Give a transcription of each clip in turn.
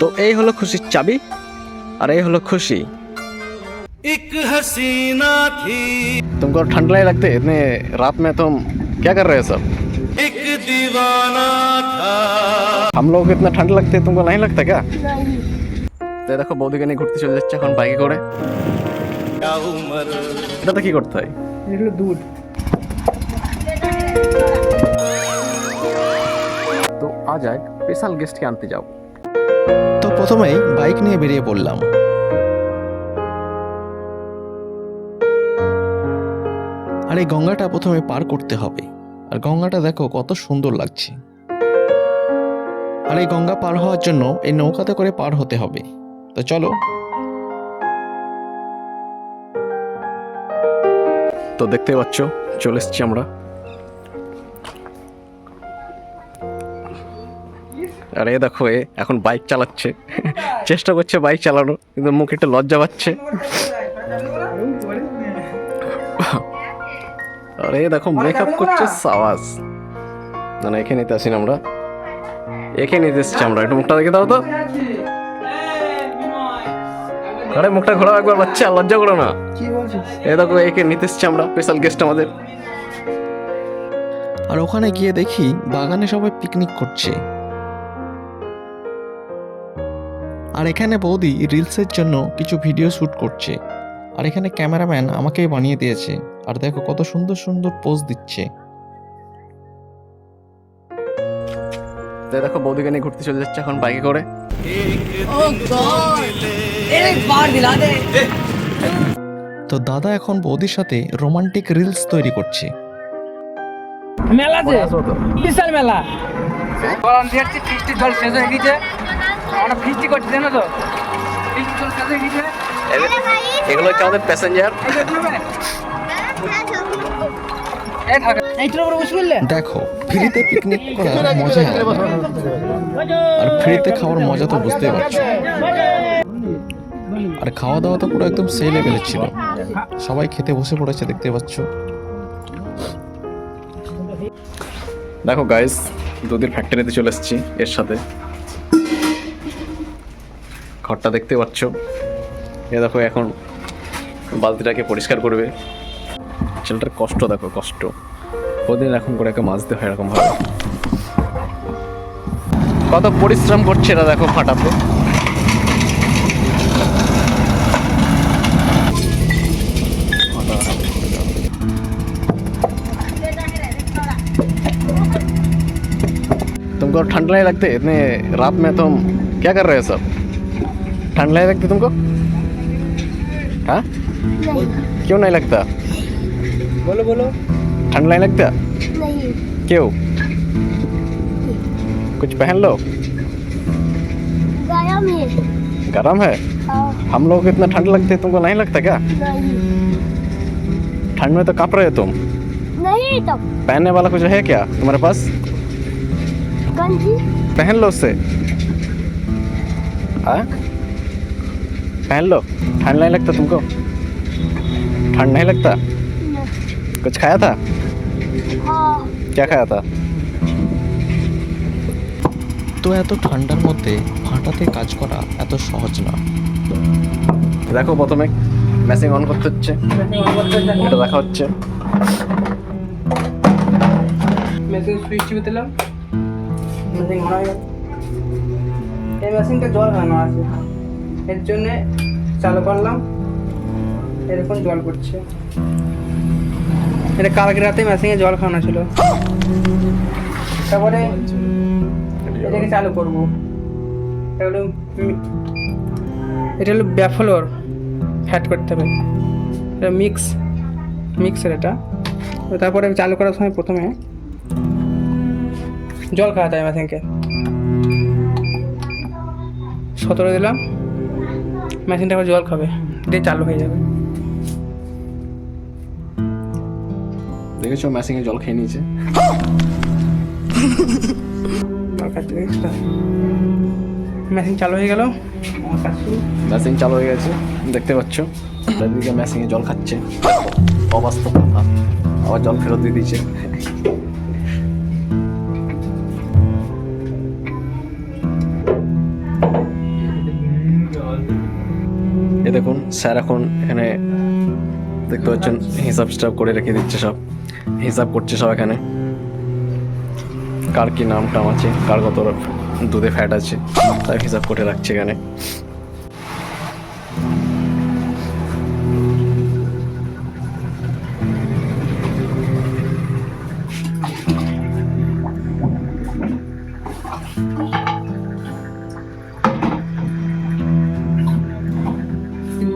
তো এই হলো খুশির চাবি আর এই হলো খুশি एक हसीना थी तुमको ठंड नहीं लगती इतने रात में तुम क्या कर रहे हो सब एक दीवाना था हम लोग को इतना ठंड लगती है तुमको नहीं लगता क्या তো এই দেখো বৌদিকে নিয়ে ঘুরতে চলে যাচ্ছে এখন বাইকে করে क्या उम्र এটাতে কি করতে হয় এগুলো দুধ তো আজ এক স্পেশাল গেস্টকে আনতে যাও তো প্রথমেই বাইক নিয়ে বেরিয়ে পড়লাম। আর এই গঙ্গাটা প্রথমে পার করতে হবে। আর গঙ্গাটা দেখো কত সুন্দর লাগছে। আর এই গঙ্গা পার হওয়ার জন্য এই নৌকাতে করে পার হতে হবে। তো চলো। তো দেখতে পাচ্ছ, চলে এসছি আমরা। আর এ দেখো এ এখন বাইক চালাচ্ছে। চেষ্টা করছে বাইক চালানো কিন্তু মুখে একটু লজ্জা পাচ্ছে। আর এ দেখো মেকআপ করছে সাওয়াজ না না এখানে নিতে আসি না আমরা। এখানে নিতে এসেছি আমরা একটু মুখটা দেখে দাও তো। আরে মুখটা ঘোরাও একবার বাচ্চা লজ্জা করো না। এ দেখো একে নিতে এসছি আমরা স্পেশাল গেস্ট আমাদের। আর ওখানে গিয়ে দেখি বাগানে সবাই পিকনিক করছে। আর এখানে বৌদি রিলসের জন্য কিছু ভিডিও শ্যুট করছে। আর এখানে ক্যামেরাম্যান আমাকেই বানিয়ে দিয়েছে। আর দেখো কত সুন্দর সুন্দর পোজ দিচ্ছে। দেখো বৌদিকে নিয়ে ঘুরতে চলে যাচ্ছে এখন বাইকে করে। তো দাদা এখন বৌদির সাথে রোমান্টিক রিলস তৈরি করছে। মেলা বিশাল মেলা। আমরা ফিস্টি করছি জানো তো? এগুলো হচ্ছে আমাদের প্যাসেঞ্জার বললে দেখো ফ্রিতে পিকনিক করার মজা আর ফ্রিতে খাওয়ার মজা তো বুঝতেই পারছ। আর খাওয়া দাওয়া তো পুরো একদম সেই লেভেলের ছিল। সবাই খেতে বসে পড়েছে দেখতে পাচ্ছ। দেখো গাইস দুধের ফ্যাক্টরিতে চলে এসেছি এর সাথে। ঘরটা দেখতে পাচ্ছ এ দেখো এখন বালতিটাকে পরিষ্কার করবে ছেলেটার কষ্ট দেখো কষ্ট ওদের এখন করে একে মাজতে হয় এরকম ভাবে কত পরিশ্রম করছে এরা দেখো ফাটাতে तुमको ठंड नहीं लगती इतने रात में तुम क्या कर रहे हो सब ठंड नहीं लगती तुमको? हाँ? क्यों नहीं लगता? बोलो बोलो। ठंड नहीं लगता? नहीं। क्यों? कुछ पहन लो। गर्म है। गर्म है? हाँ। हम लोग इतना ठंड लगते तुमको नहीं लगता क्या? नहीं। ठंड में तो काँप रहे हो तुम। नहीं तो। पहनने वाला कुछ है क्या तुम्हारे पास? गंजी। पहन लो उससे। हाँ? पहन लो ठंड नहीं लगता तुमको ठंड नहीं लगता कुछ खाया था हाँ क्या खाया था তো এত ঠান্ডার মধ্যে ফাটাতে কাজ করা এত সহজ না দেখো প্রথমে মেসিং অন করতে হচ্ছে এটা দেখা হচ্ছে মেশিন সুইচ টিপে দিলাম মেশিন অন হয়ে গেল এই মেশিনটা জল খাওয়ানো আছে এর জন্য চালু করলাম। এরকম জল করছে এটা কালকে রাতে মেশিনে জল খাওয়ানো ছিল। তারপরে এটাকে চালু করব। এটা হলো এটা হলো ব্যাফলোর ফ্যাট করতে হবে। এটা মিক্স মিক্সার এটা। তারপরে চালু করার সময় প্রথমে জল খাওয়াতে হয় মেশিনকে সতেরো দিলাম। মেশিনটা আবার জল খাবে দিয়ে চালু হয়ে যাবে। দেখেছ মেশিনে জল খেয়ে নিয়েছে? মেশিন চালু হয়ে গেল। মেসিং চালু হয়ে গেছে দেখতে পাচ্ছ। এ জল খাচ্ছে। অবাস্তব কথা। আবার জল ফেরত দিয়ে দিয়েছে। দেখুন, স্যার এখন এখানে দেখতে পাচ্ছেন, হিসাব স্টাব করে রেখে দিচ্ছে সব। হিসাব করছে সব এখানে। কার কি নাম টাম আছে, কার কত দুধে ফ্যাট আছে, তার হিসাব করে রাখছে এখানে।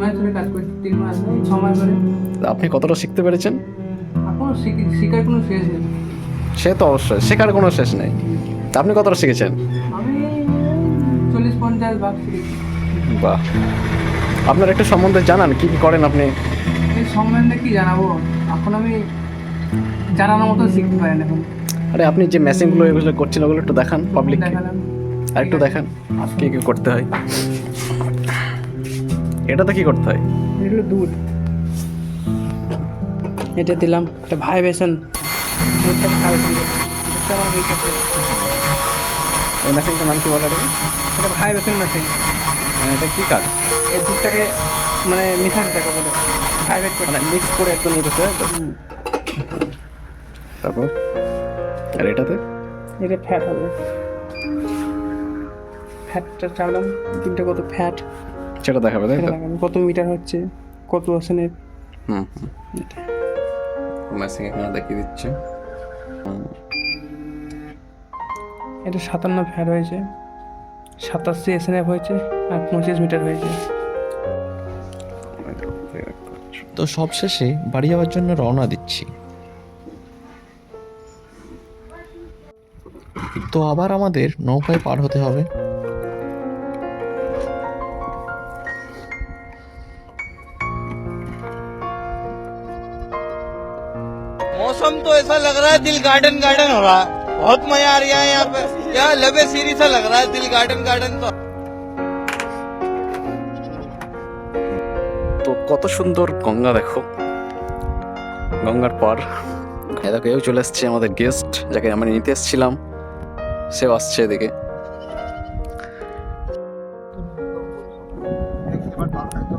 মাস ধরে কাজ করছি তিন মাস ছ মাস ধরে। আপনি কতটা শিখতে পেরেছেন? এখনও শিখি শিখার কোনো শেষ নেই। সে তো অবশ্যই শেখার কোনো শেষ নেই। তা আপনি কতটা শিখেছেন? আমি চল্লিশ পঞ্চাশ ভাগ শিখেছি। বাহ। আপনার একটু সম্বন্ধে জানান কি কি করেন আপনি? এই সম্বন্ধে কি জানাব? এখন আমি জানানোর মতো শিখতে পারি না এখন। আরে আপনি যে মেশিনগুলো এগুলো করছেন ওগুলো একটু দেখান পাবলিক দেখালাম। আর একটু দেখান কি কি করতে হয়। এটাতে কি করতে হয়? এগুলো দুধ। এটা দিলাম একটা হয়ে গেছে এই মেশিনটার নাম কি বলে? এটা ভাইব্রেশন মেশিন। মানে এটা কি কাজ? এই দুধটাকে মানে মিশাতে থাকে বলে। করে মানে মিক্স করে একদম নিতে তারপর? আর এটাতে? এটা ফ্যাট হবে। ফ্যাটটা চালাম তিনটা কত ফ্যাট সেটা দেখাবে তাই তো? কত মিটার হচ্ছে? কত আসনের? হুম মেশিন এখানে দেখিয়ে দিচ্ছে। এটা সাতান্ন ফ্যাট হয়েছে। সাতাশি এসএনএফ হয়েছে আর পঁচিশ মিটার হয়েছে। তো সবশেষে বাড়ি যাওয়ার জন্য রওনা দিচ্ছি। তো আবার আমাদের নৌকায় পার হতে হবে। मौसम तो ऐसा लग रहा है दिल गार्डन गार्डन हो रहा है बहुत मजा आ रहा है यहाँ पे यहाँ लबे सीरी सा लग रहा है दिल गार्डन गार्डन तो তো কত সুন্দর গঙ্গা দেখো গঙ্গার পর এই দেখো এও চলে এসছে আমাদের গেস্ট যাকে আমরা নিতে এসেছিলাম সেও আসছে এদিকে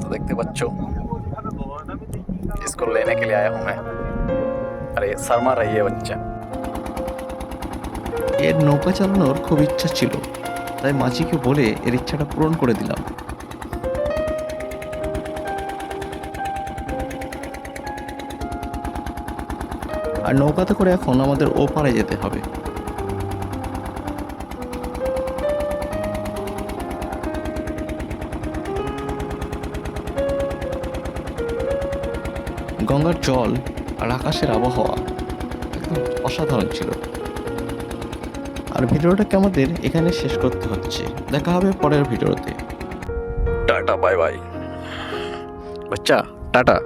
তো দেখতে পাচ্ছ इसको लेने के लिए आया हूँ मैं সারমারাইয়ে বাচ্চা। এর নৌকা চালানোর খুব ইচ্ছা ছিল, তাই মাঝিকে বলে এর ইচ্ছাটা পূরণ করে দিলাম। আর নৌকাতে করে এখন আমাদের ওপারে যেতে হবে। গঙ্গার জল আর আকাশের আবহাওয়া একদম অসাধারণ ছিল। আর ভিডিওটাকে আমাদের এখানে শেষ করতে হচ্ছে। দেখা হবে পরের ভিডিওতে। Tata, bye bye. বাচ্চা, টাটা।